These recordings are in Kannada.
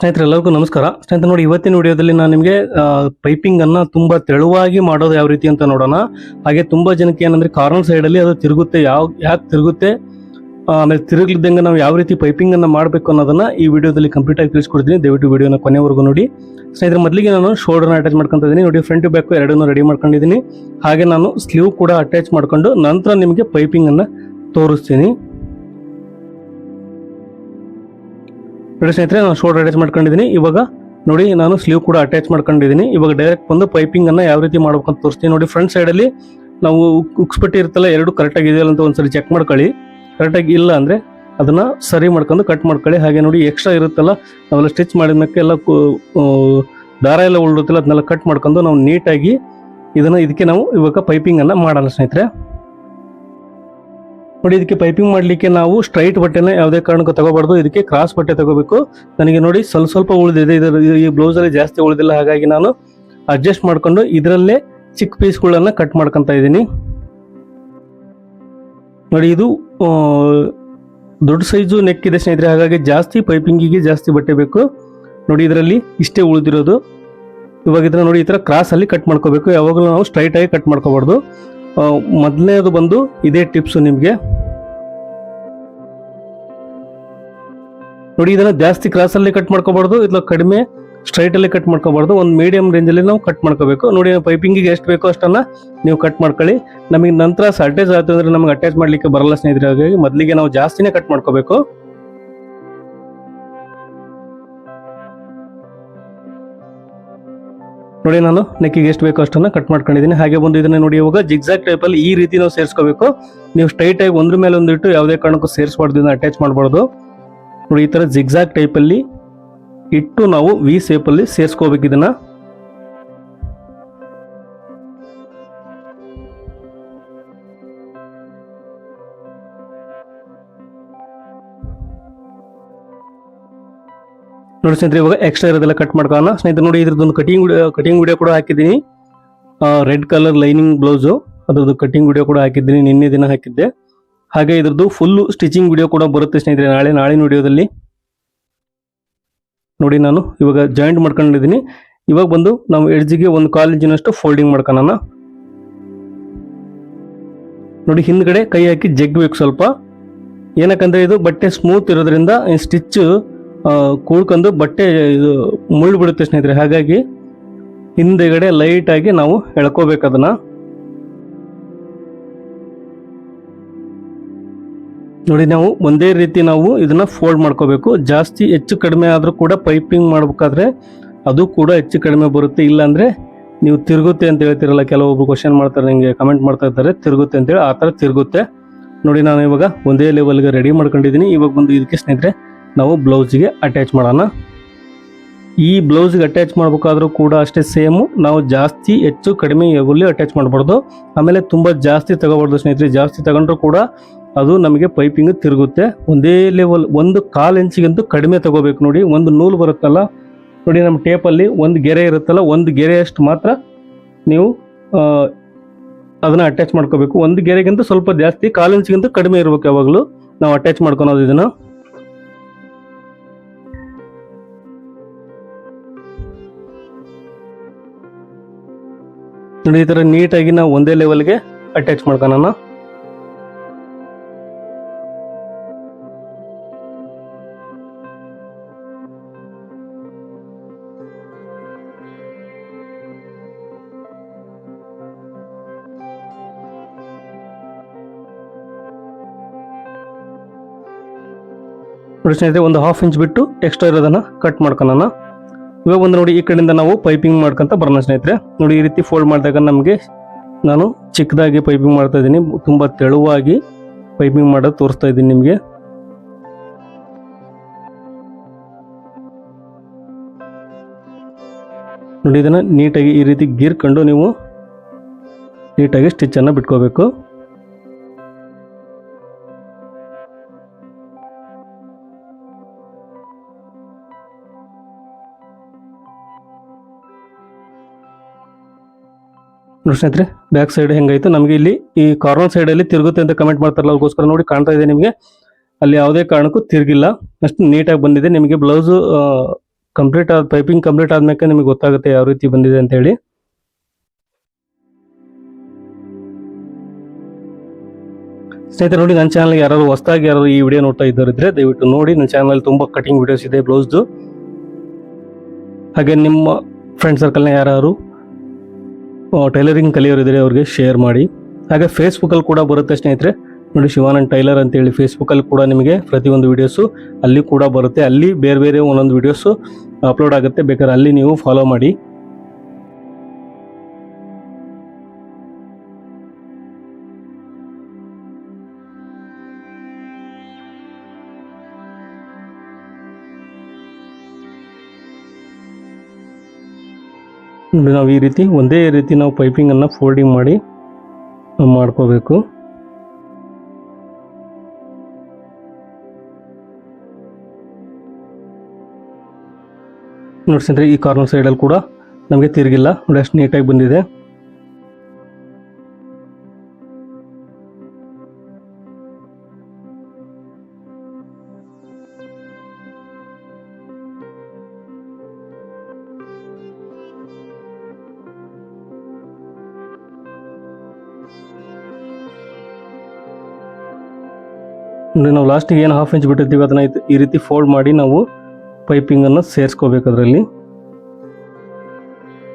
ಸ್ನೇಹಿತರೆ, ಎಲ್ಲರಿಗೂ ನಮಸ್ಕಾರ. ಸ್ನೇಹಿತರೆ, ನೋಡಿ, ಇವತ್ತಿನ ವಿಡಿಯೋದಲ್ಲಿ ನಾನು ನಿಮಗೆ ಪೈಪಿಂಗ್ ಅನ್ನ ತುಂಬಾ ತೆಳುವಾಗಿ ಮಾಡೋದು ಯಾವ ರೀತಿ ಅಂತ ನೋಡೋಣ. ಹಾಗೆ ತುಂಬಾ ಜನಕ್ಕೆ ಏನಂದ್ರೆ ಕಾರ್ನರ್ ಸೈಡ್ ಅಲ್ಲಿ ಅದು ತಿರುಗುತ್ತೆ, ಯಾವ, ಯಾಕೆ ತಿರುಗುತ್ತೆ? ಆಮೇಲೆ ತಿರುಗ್ಲಿದ್ದಂಗೆ ನಾವು ಯಾವ ರೀತಿ ಪೈಪಿಂಗ್ ಅನ್ನ ಮಾಡಬೇಕು ಅನ್ನೋದನ್ನ ಈ ವಿಡಿಯೋದಲ್ಲಿ ಕಂಪ್ಲೀಟ್ ಆಗಿ ತಿಳಿಸ್ಕೊಡ್ತೀನಿ. ದಯವಿಟ್ಟು ವಿಡಿಯೋನ ಕೊನೆವರೆಗೂ ನೋಡಿ. ಸ್ನೇಹಿತರೆ, ಮೊದಲಿಗೆ ನಾನು ಶೋಲ್ಡರ್ನ ಅಟ್ಯಾಚ್ ಮಾಡ್ಕೊಂತ ಇದ್ದೀನಿ. ನೋಡಿ ಫ್ರಂಟ್ ಬ್ಯಾಕ್ ಎರಡನ್ನೂ ರೆಡಿ ಮಾಡ್ಕೊಂಡಿದ್ದೀನಿ. ಹಾಗೆ ನಾನು ಸ್ಲೀವ್ ಕೂಡ ಅಟ್ಯಾಚ್ ಮಾಡ್ಕೊಂಡು ನಂತರ ನಿಮಗೆ ಪೈಪಿಂಗ್ ಅನ್ನ ತೋರಿಸ್ತೀನಿ. ನೋಡಿ ಸ್ನೇಹಿತರೆ, ನಾನು ಶೋಲ್ಡರ್ ಅಟ್ಯಾಚ್ ಮಾಡ್ಕೊಂಡಿದ್ದೀನಿ ಇವಾಗ ನೋಡಿ, ನಾನು ಸ್ಲೀವ್ ಕೂಡ ಅಟ್ಯಾಚ್ ಮಾಡ್ಕೊಂಡಿದ್ದೀನಿ ಇವಾಗ ಡೈರೆಕ್ಟ್ ಬಂದು ಪೈಪಿಂಗ್ ಅನ್ನ ಯಾವ ರೀತಿ ಮಾಡ್ಬೇಕು ಅಂತ ತೋರಿಸ್ತೀನಿ. ನೋಡಿ ಫ್ರಂಟ್ ಸೈಡ್ ಅಲ್ಲಿ ನಾವು ಉಕ್ಸ್ಪಟ್ಟಿ ಇರುತ್ತಲ್ಲ ಎರಡು ಕರೆಕ್ಟಾಗಿ ಇದೆಯಲ್ಲ ಅಂತ ಒಂದ್ಸರಿ ಚೆಕ್ ಮಾಡ್ಕೊಳ್ಳಿ. ಕರೆಕ್ಟಾಗಿ ಇಲ್ಲ ಅಂದ್ರೆ ಅದನ್ನ ಸರಿ ಮಾಡ್ಕೊಂಡು ಕಟ್ ಮಾಡ್ಕೊಳ್ಳಿ. ಹಾಗೆ ನೋಡಿ ಎಕ್ಸ್ಟ್ರಾ ಇರುತ್ತಲ್ಲ, ನಾವೆಲ್ಲ ಸ್ಟಿಚ್ ಮಾಡಿದ್ಮೇಲೆ ಎಲ್ಲ ಕು- ದಾರ ಎಲ್ಲ ಉಳಿರುತ್ತಲ್ಲ ಅದನ್ನೆಲ್ಲ ಕಟ್ ಮಾಡ್ಕೊಂಡು ನಾವು ನೀಟಾಗಿ ಇದನ್ನ ಇದಕ್ಕೆ ನಾವು ಇವಾಗ ಪೈಪಿಂಗ್ ಅನ್ನ ಮಾಡೋಣ ಸ್ನೇಹಿತರೆ. ನೋಡಿ, ಇದಕ್ಕೆ ಪೈಪಿಂಗ್ ಮಾಡಲಿಕ್ಕೆ ನಾವು ಸ್ಟ್ರೈಟ್ ಬಟ್ಟೆನ ಯಾವುದೇ ಕಾರಣಕ್ಕೂ ತಗೋಬಾರ್ದು. ಇದಕ್ಕೆ ಕ್ರಾಸ್ ಬಟ್ಟೆ ತಗೋಬೇಕು. ನನಗೆ ನೋಡಿ ಸ್ವಲ್ಪ ಸ್ವಲ್ಪ ಉಳಿದಿದೆ. ಇದರ ಈ ಬ್ಲೌಸಲ್ಲಿ ಜಾಸ್ತಿ ಉಳಿದಿಲ್ಲ. ಹಾಗಾಗಿ ನಾನು ಅಡ್ಜಸ್ಟ್ ಮಾಡ್ಕೊಂಡು ಇದರಲ್ಲೇ ಚಿಕ್ಕ ಪೀಸ್ಗಳನ್ನು ಕಟ್ ಮಾಡ್ಕೊತಾ ಇದ್ದೀನಿ. ನೋಡಿ, ಇದು ದೊಡ್ಡ ಸೈಜು ನೆಕ್ ಇದೆ ಸ್ನೇಹಿತರೆ. ಹಾಗಾಗಿ ಜಾಸ್ತಿ ಪೈಪಿಂಗಿಗೆ ಜಾಸ್ತಿ ಬಟ್ಟೆ ಬೇಕು. ನೋಡಿ, ಇದರಲ್ಲಿ ಇಷ್ಟೇ ಉಳಿದಿರೋದು. ಇವಾಗ ಇದನ್ನ ನೋಡಿ, ಈ ಥರ ಕ್ರಾಸಲ್ಲಿ ಕಟ್ ಮಾಡ್ಕೋಬೇಕು. ಯಾವಾಗಲೂ ನಾವು ಸ್ಟ್ರೈಟಾಗಿ ಕಟ್ ಮಾಡ್ಕೋಬಾರ್ದು. ಮೊದಲನೇದು ಬಂದು ಇದೇ ಟಿಪ್ಸ್ ನಿಮಗೆ. ನೋಡಿ ಇದನ್ನ ಜಾಸ್ತಿ ಕ್ರಾಸ್ ಅಲ್ಲಿ ಕಟ್ ಮಾಡ್ಕೋಬಾರ್ದು ಇಲ್ಲ ಕಡಿಮೆ ಸ್ಟ್ರೈಟ್ ಅಲ್ಲಿ ಕಟ್ ಮಾಡ್ಕೋಬಾರ್ದು. ಒಂದು ಮೀಡಿಯಂ ರೇಂಜ್ ಅಲ್ಲಿ ನಾವು ಕಟ್ ಮಾಡ್ಕೋಬೇಕು. ನೋಡಿ ಪೈಪಿಂಗಿಗೆ ಎಷ್ಟು ಬೇಕೋ ಅಷ್ಟನ್ನ ನೀವು ಕಟ್ ಮಾಡ್ಕೊಳ್ಳಿ. ನಮಗೆ ನಂತರ ಸರ್ಟೇಜ್ ಆಯ್ತು ಅಂದ್ರೆ ನಮಗೆ ಅಟ್ಯಾಚ್ ಮಾಡ್ಲಿಕ್ಕೆ ಬರಲ್ಲ ಸ್ನೇಹಿತರೆ. ಹಾಗಾಗಿ ಮೊದಲಿಗೆ ನಾವು ಜಾಸ್ತಿನೇ ಕಟ್ ಮಾಡ್ಕೋಬೇಕು. ನೋಡಿ ನಾನು ನೆಕ್ಕಿಗೆ ಎಷ್ಟು ಬೇಕೋ ಅಷ್ಟನ್ನ ಕಟ್ ಮಾಡ್ಕೊಂಡಿದ್ದೀನಿ. ಹಾಗೆ ಬಂದು ಇದನ್ನ ನೋಡಿ ಇವಾಗ ಜಿಗ್ಸಾಕ್ ಟೈಪ್ ಅಲ್ಲಿ ಈ ರೀತಿ ನಾವು ಸೇರಿಸ್ಕೋಬೇಕು. ನೀವು ಸ್ಟ್ರೈಟ್ ಆಗಿ ಒಂದ್ರ ಮೇಲೆ ಒಂದು ಇಟ್ಟು ಯಾವುದೇ ಕಾರಣಕ್ಕೂ ಸೇರಿಸಬಾರ್ದು, ಇದನ್ನ ಅಟ್ಯಾಚ್ ಮಾಡಬಾರ್ದು. ನೋಡಿ ಈ ಥರ ಜಿಗ್ಸಾಕ್ ಟೈಪ್ ಅಲ್ಲಿ ಇಟ್ಟು ನಾವು ವಿ ಸೇಪ್ ಅಲ್ಲಿ ಸೇರಿಸ್ಕೋಬೇಕು ಇದನ್ನ. ನೋಡಿ ಸ್ನೇಹಿತರೆ, ಇವಾಗ ಎಕ್ಸ್ಟ್ರಾ ಇರೋದೆಲ್ಲ ಕಟ್ ಮಾಡ್ಕೊಳ್ಳೋಣ. ಸ್ನೇಹಿತರೆ, ನೋಡಿ ಇದ್ರದ್ದೊಂದು ಕಟಿಂಗ್ ಕಟಿಂಗ್ ವಿಡಿಯೋ ಕೂಡ ಹಾಕಿದ್ದೀನಿ. ರೆಡ್ ಕಲರ್ ಲೈನಿಂಗ್ ಬ್ಲೌಸು ಅದರದ್ದು ಕಟಿಂಗ್ ವಿಡಿಯೋ ಕೂಡ ಹಾಕಿದ್ದೀನಿ, ನಿನ್ನೆ ದಿನ ಹಾಕಿದ್ದೆ. ಹಾಗೆ ಇದ್ರದ್ದು ಫುಲ್ ಸ್ಟಿಚಿಂಗ್ ವಿಡಿಯೋ ಕೂಡ ಬರುತ್ತೆ ಸ್ನೇಹಿತರೆ, ನಾಳೆ ನಾಳಿನ ವಿಡಿಯೋದಲ್ಲಿ ನೋಡಿ ನಾನು ಇವಾಗ ಜಾಯಿಂಟ್ ಮಾಡ್ಕೊಂಡಿದ್ದೀನಿ. ಇವಾಗ ಬಂದು ನಾವು ಎಡ್ಜಿಗೆ ಒಂದು ಇಂಚಿನಷ್ಟು ಫೋಲ್ಡಿಂಗ್ ಮಾಡ್ಕೊಳ್ಳೋಣ. ನೋಡಿ ಹಿಂದ್ಗಡೆ ಕೈ ಹಾಕಿ ಜಗ್ಬೇಕು ಸ್ವಲ್ಪ. ಏನಕ್ಕಂದ್ರೆ ಇದು ಬಟ್ಟೆ ಸ್ಮೂತ್ ಇರೋದ್ರಿಂದ ಸ್ಟಿಚ್ ಕೂಡ್ಕೊಂಡು ಬಟ್ಟೆ ಇದು ಮುಳ್ಳು ಬಿಡುತ್ತೆ ಸ್ನೇಹಿತರೆ. ಹಾಗಾಗಿ ಹಿಂದೆಗಡೆ ಲೈಟಾಗಿ ನಾವು ಎಳ್ಕೋಬೇಕು ಅದನ್ನು. ನೋಡಿ, ನಾವು ಒಂದೇ ರೀತಿ ನಾವು ಇದನ್ನ ಫೋಲ್ಡ್ ಮಾಡ್ಕೋಬೇಕು. ಜಾಸ್ತಿ ಹೆಚ್ಚು ಕಡಿಮೆ ಆದರೂ ಕೂಡ ಪೈಪಿಂಗ್ ಮಾಡಬೇಕಾದ್ರೆ ಅದು ಕೂಡ ಹೆಚ್ಚು ಕಡಿಮೆ ಬರುತ್ತೆ. ಇಲ್ಲಾಂದರೆ ನೀವು ತಿರುಗುತ್ತೆ ಅಂತ ಹೇಳ್ತಿರಲ್ಲ, ಕೆಲವೊಬ್ರು ಕ್ವಶನ್ ಮಾಡ್ತಾರೆ ನಿಮಗೆ ಕಮೆಂಟ್ ಮಾಡ್ತಾ ಇರ್ತಾರೆ, ತಿರುಗುತ್ತೆ ಅಂತೇಳಿ ಆ ಥರ ತಿರುಗುತ್ತೆ. ನೋಡಿ, ನಾನು ಇವಾಗ ಒಂದೇ ಲೆವೆಲ್ಗೆ ರೆಡಿ ಮಾಡ್ಕೊಂಡಿದ್ದೀನಿ. ಇವಾಗ ಬಂದು ಇದಕ್ಕೆ ಸ್ನೇಹಿತರೆ ನಾವು ಬ್ಲೌಸಿಗೆ ಅಟ್ಯಾಚ್ ಮಾಡೋಣ. ಈ ಬ್ಲೌಸ್ಗೆ ಅಟ್ಯಾಚ್ ಮಾಡಬೇಕಾದ್ರೂ ಕೂಡ ಅಷ್ಟೇ ಸೇಮು ನಾವು ಜಾಸ್ತಿ ಹೆಚ್ಚು ಕಡಿಮೆ ಎಲ್ಲಿ ಅಟ್ಯಾಚ್ ಮಾಡಬಾರ್ದು. ಆಮೇಲೆ ತುಂಬ ಜಾಸ್ತಿ ತಗೋಬಾರ್ದು ಸ್ನೇಹಿತರೆ. ಜಾಸ್ತಿ ತಗೊಂಡ್ರೂ ಕೂಡ ಅದು ನಮಗೆ ಪೈಪಿಂಗ್ ತಿರುಗುತ್ತೆ. ಒಂದೇ ಲೆವೆಲ್ ಒಂದು ಕಾಲು ಇಂಚಿಗಂತೂ ಕಡಿಮೆ ತಗೋಬೇಕು ನೋಡಿ. ಒಂದು ನೂಲು ಬರುತ್ತಲ್ಲ, ನೋಡಿ ನಮ್ಮ ಟೇಪಲ್ಲಿ ಒಂದು ಗೆರೆ ಇರುತ್ತಲ್ಲ, ಒಂದು ಗೆರೆಯಷ್ಟು ಮಾತ್ರ ನೀವು ಅದನ್ನು ಅದನ್ನ ಅಟ್ಯಾಚ್ ಮಾಡ್ಕೋಬೇಕು. ಒಂದು ಗೆರೆಗಿಂತ ಸ್ವಲ್ಪ ಜಾಸ್ತಿ, ಕಾಲು ಇಂಚಿಗಿಂತ ಕಡಿಮೆ ಇರಬೇಕು ಯಾವಾಗಲೂ. ನಾವು ಅಟ್ಯಾಚ್ ಮಾಡ್ಕೊಳೋದು ಇದನ್ನ. ನೋಡಿ ಈ ಥರ ನೀಟಾಗಿ ನಾವು ಒಂದೇ ಲೆವೆಲ್ಗೆ ಅಟ್ಯಾಚ್ ಮಾಡ್ಕೊಳ್ಳೋಣ ನೋಡಿ ಸ್ನೇಹಿತರೆ, ಒಂದು ಹಾಫ್ ಇಂಚ್ ಬಿಟ್ಟು ಎಕ್ಸ್ಟ್ರಾ ಇರೋದನ್ನ ಕಟ್ ಮಾಡ್ಕೊಳ್ಳೋಣ ಇವಾಗ ಒಂದು ನೋಡಿ ಈ ಕಡೆಯಿಂದ ನಾವು ಪೈಪಿಂಗ್ ಮಾಡ್ಕೊಂತ ಬರೋಣ ಸ್ನೇಹಿತರೆ. ನೋಡಿ ಈ ರೀತಿ ಫೋಲ್ಡ್ ಮಾಡಿದಾಗ ನಮಗೆ ನಾನು ಚಿಕ್ಕದಾಗಿ ಪೈಪಿಂಗ್ ಮಾಡ್ತಾ ಇದ್ದೀನಿ. ತುಂಬ ತೆಳುವಾಗಿ ಪೈಪಿಂಗ್ ಮಾಡೋದು ತೋರಿಸ್ತಾ ಇದ್ದೀನಿ ನಿಮಗೆ. ನೋಡಿ ಇದನ್ನು ನೀಟಾಗಿ ಈ ರೀತಿ ಗೀರ್ಕೊಂಡು ನೀವು ನೀಟಾಗಿ ಸ್ಟಿಚ್ಚನ್ನು ಬಿಟ್ಕೋಬೇಕು. ಸ್ನೇಹಿತರೆ ಬ್ಯಾಕ್ ಸೈಡ್ ಹೆಂಗಾಯ್ತು ನಮಗೆ ಇಲ್ಲಿ ಈ ಕಾರ್ನರ್ ಸೈಡ್ ಅಲ್ಲಿ ತಿರುಗುತ್ತೆ ಅಂತ ಕಮೆಂಟ್ ಮಾಡ್ತಾರಲ್ಲ ಅದಕ್ಕೋಸ್ಕರ ನೋಡಿ ಕಾಣ್ತಾ ಇದೆ ನಿಮಗೆ. ಅಲ್ಲಿ ಯಾವುದೇ ಕಾರಣಕ್ಕೂ ತಿರುಗಿಲ್ಲ. ಅಷ್ಟು ನೀಟಾಗಿ ಬಂದಿದೆ. ನಿಮಗೆ ಬ್ಲೌಸ್ ಕಂಪ್ಲೀಟ್ ಆದ ಪೈಪಿಂಗ್ ಕಂಪ್ಲೀಟ್ ಆದ್ಮೇಲೆ ನಿಮಗೆ ಗೊತ್ತಾಗುತ್ತೆ ಯಾವ ರೀತಿ ಬಂದಿದೆ ಅಂತ ಹೇಳಿ. ಸ್ನೇಹಿತರೆ, ನೋಡಿ ನನ್ನ ಚಾನಲ್ಗೆ ಯಾರು ಹೊಸದಾಗಿ ಯಾರು ಈ ವಿಡಿಯೋ ನೋಡ್ತಾ ಇದ್ದವರಿದ್ರೆ ದಯವಿಟ್ಟು ನೋಡಿ. ನನ್ನ ಚಾನಲ್ ತುಂಬ ಕಟಿಂಗ್ ವಿಡಿಯೋಸ್ ಇದೆ ಬ್ಲೌಸ್ದು ಹಾಗೆ ನಿಮ್ಮ ಫ್ರೆಂಡ್ ಸರ್ಕಲ್ನ ಯಾರು ಟೈಲರಿಂಗ್ ಕಲಿಯೋರಿದ್ರೆ ಅವ್ರಿಗೆ ಶೇರ್ ಮಾಡಿ. ಹಾಗೆ ಫೇಸ್ಬುಕ್ಕಲ್ಲಿ ಕೂಡ ಬರುತ್ತೆ ಸ್ನೇಹಿತರೆ. ನೋಡಿ ಶಿವಾನಂದ್ ಟೈಲರ್ ಅಂತೇಳಿ ಫೇಸ್ಬುಕ್ಕಲ್ಲಿ ಕೂಡ ನಿಮಗೆ ಪ್ರತಿಯೊಂದು ವೀಡಿಯೋಸು ಅಲ್ಲಿ ಕೂಡ ಬರುತ್ತೆ. ಅಲ್ಲಿ ಬೇರೆ ಬೇರೆ ಒಂದೊಂದು ವೀಡಿಯೋಸು ಅಪ್ಲೋಡ್ ಆಗುತ್ತೆ. ಬೇಕಾದ್ರೆ ಅಲ್ಲಿ ನೀವು ಫಾಲೋ ಮಾಡಿ. ನೋಡಿ, ನಾವು ಈ ರೀತಿ ಒಂದೇ ರೀತಿ ನಾವು ಪೈಪಿಂಗನ್ನು ಫೋಲ್ಡಿಂಗ್ ಮಾಡಿ ಮಾಡ್ಕೋಬೇಕು. ನೋಡಿ ಸ್ನೇಹಿತರೆ, ಈ ಕಾರ್ನರ್ ಸೈಡಲ್ಲಿ ಕೂಡ ನಮಗೆ ತಿರುಗಿಲ್ಲ. ನೋಡಿ, ಅಷ್ಟು ನೀಟಾಗಿ ಬಂದಿದೆ. ನೋಡಿ, ನಾವು ಲಾಸ್ಟಿಗೆ ಏನು ಹಾಫ್ ಇಂಚ್ ಬಿಟ್ಟಿರ್ತೀವಿ, ಅದನ್ನ ಈ ರೀತಿ ಫೋಲ್ಡ್ ಮಾಡಿ ನಾವು ಪೈಪಿಂಗನ್ನು ಸೇರಿಸ್ಕೋಬೇಕು ಅದರಲ್ಲಿ.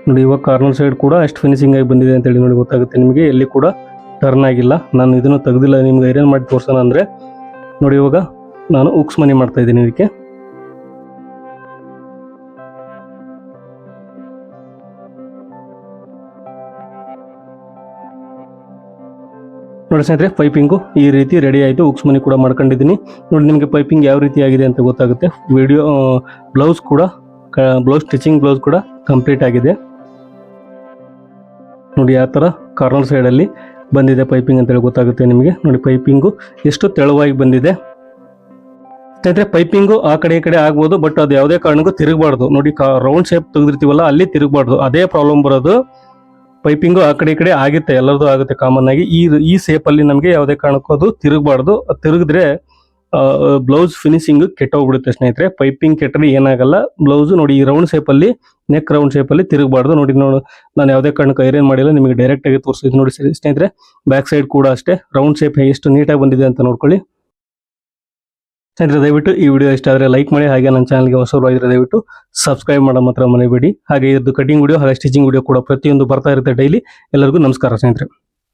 ನೋಡಿ, ಇವಾಗ ಕಾರ್ನರ್ ಸೈಡ್ ಕೂಡ ಅಷ್ಟು ಫಿನಿಶಿಂಗ್ ಆಗಿ ಬಂದಿದೆ ಅಂತೇಳಿ ನೋಡಿ ಗೊತ್ತಾಗುತ್ತೆ ನಿಮಗೆ. ಎಲ್ಲಿ ಕೂಡ ಟರ್ನ್ ಆಗಿಲ್ಲ. ನಾನು ಇದನ್ನು ತೆಗೆದಿಲ್ಲ, ನಿಮ್ಗೆ ಐರನ್ ಮಾಡಿ ತೋರ್ಸೋಣ ಅಂದರೆ. ನೋಡಿ, ಇವಾಗ ನಾನು ಉಕ್ಸ್ ಮನಿ ಮಾಡ್ತಾ ಇದ್ದೀನಿ ಇದಕ್ಕೆ. ನೋಡಿ ಸ್ನೇಹಿತರೆ ಪೈಪಿಂಗು ಈ ರೀತಿ ರೆಡಿ ಆಯಿತು. ಉಕ್ಸ್ ಮನಿ ಕೂಡ ಮಾಡ್ಕೊಂಡಿದ್ದೀನಿ. ನೋಡಿ ನಿಮಗೆ ಪೈಪಿಂಗ್ ಯಾವ ರೀತಿ ಆಗಿದೆ ಅಂತ ಗೊತ್ತಾಗುತ್ತೆ. ವಿಡಿಯೋ ಬ್ಲೌಸ್ ಕೂಡ ಬ್ಲೌಸ್ ಸ್ಟಿಚಿಂಗ್ ಬ್ಲೌಸ್ ಕೂಡ ಕಂಪ್ಲೀಟ್ ಆಗಿದೆ. ನೋಡಿ ಯಾವ ಥರ ಕಾರ್ನರ್ ಸೈಡಲ್ಲಿ ಬಂದಿದೆ ಪೈಪಿಂಗ್ ಅಂತೇಳಿ ಗೊತ್ತಾಗುತ್ತೆ ನಿಮಗೆ. ನೋಡಿ ಪೈಪಿಂಗು ಎಷ್ಟು ತೆಳುವಾಗಿ ಬಂದಿದೆ. ಸ್ನೇಹಿತರೆ ಪೈಪಿಂಗು ಆ ಕಡೆ ಈ ಕಡೆ ಆಗ್ಬೋದು ಬಟ್ ಅದು ಯಾವುದೇ ಕಾರಣಕ್ಕೂ ತಿರುಗಬಾರ್ದು. ನೋಡಿ ರೌಂಡ್ ಶೇಪ್ ತೆಗೆದಿರ್ತೀವಲ್ಲ, ಅಲ್ಲಿ ತಿರುಗಬಾರ್ದು. ಅದೇ ಪ್ರಾಬ್ಲಮ್ ಬರೋದು. ಪೈಪಿಂಗು ಆ ಕಡೆ ಈ ಕಡೆ ಆಗುತ್ತೆ ಎಲ್ಲರದು ಆಗುತ್ತೆ ಕಾಮನ್ ಆಗಿ. ಈ ಈ ಸೇಪಲ್ಲಿ ನಮಗೆ ಯಾವುದೇ ಕಾರಣಕ್ಕೂ ಅದು ತಿರುಗಬಾರ್ದು. ತಿರುಗಿದ್ರೆ ಬ್ಲೌಸ್ ಫಿನಿಶಿಂಗ್ ಕೆಟ್ಟೋಗ್ಬಿಡುತ್ತೆ ಸ್ನೇಹಿತರೆ. ಪೈಪಿಂಗ್ ಕೆಟ್ಟರೆ ಏನಾಗಲ್ಲ. ಬ್ಲೌಸ್ ನೋಡಿ, ಈ ರೌಂಡ್ ಶೇಪಲ್ಲಿ ನೆಕ್ ರೌಂಡ್ ಶೇಪಲ್ಲಿ ತಿರುಗಬಾರ್ದು. ನೋಡಿ ನೋಡಿ, ನಾನು ಯಾವುದೇ ಕಾರಣಕ್ಕೆ ಐರನ್ ಮಾಡಿಲ್ಲ, ನಿಮಗೆ ಡೈರೆಕ್ಟ್ ಆಗಿ ತೋರಿಸಿದ್ದು ನೋಡಿ, ಸ್ನೇಹಿತರೆ ಬ್ಯಾಕ್ ಸೈಡ್ ಕೂಡ ಅಷ್ಟೇ. ರೌಂಡ್ ಶೇಪ್ ಎಷ್ಟು ನೀಟಾಗಿ ಬಂದಿದೆ ಅಂತ ನೋಡ್ಕೊಳ್ಳಿ. ಸ್ನೇಹಿತರೆ, ದಯವಿಟ್ಟು ಈ ವಿಡಿಯೋ ಇಷ್ಟ ಆದರೆ ಲೈಕ್ ಮಾಡಿ ಹಾಗೆ ನನ್ನ ಚಾನಲ್ಗೆ ಹೊಸಬರಾಗಿದ್ರೆ ದಯವಿಟ್ಟು ಸಬ್ಸ್ಕ್ರೈಬ್ ಮಾಡೋ ಮಾತ್ರ ಮನೆಬೇಡಿ ಹಾಗೆ ಇದ್ದು ಕಟಿಂಗ್ ವಿಡಿಯೋ ಹಾಗೆ ಸ್ಟಿಚಿಂಗ್ ವಿಡಿಯೋ ಕೂಡ ಪ್ರತಿಯೊಂದು ಬರ್ತಾ ಇರುತ್ತೆ ಡೈಲಿ ಎಲ್ಲರಿಗೂ ನಮಸ್ಕಾರ ಸ್ನೇಹಿತರೆ.